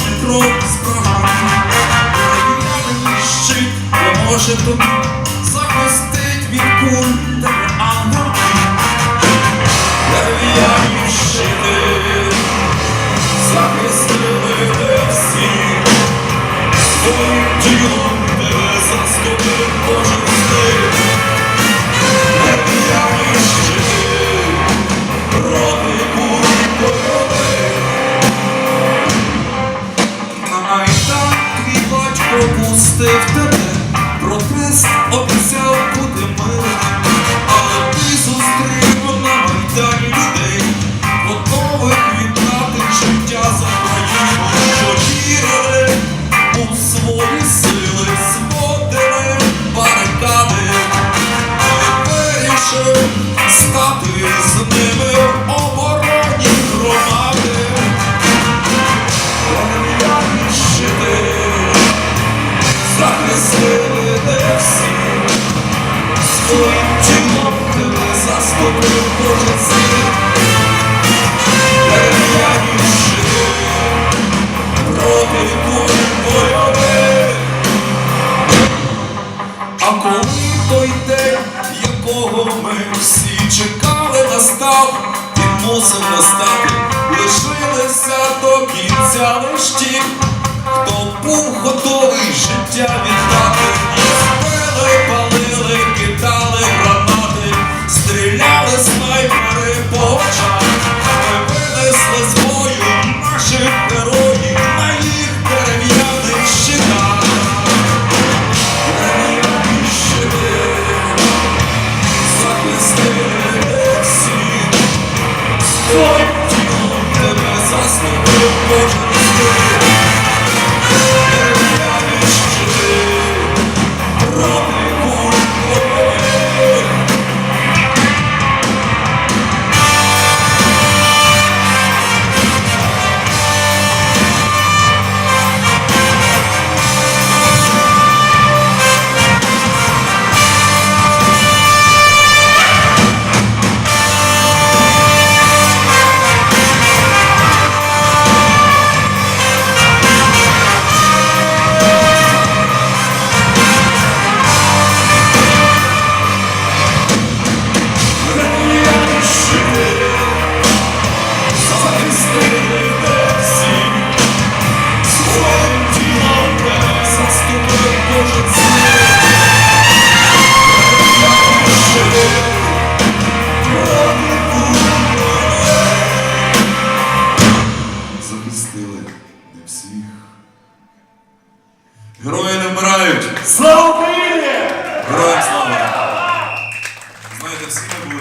кожен крок справа, мені щит поможе тобі захистить від куль та ангел. Дерев'яні щити захистили всі своїм тілом. safe to чекали настав, і мусив настати, лишилися до кінця лиш ті, хто був готовий життя. soy Герої не вмирають! Слава!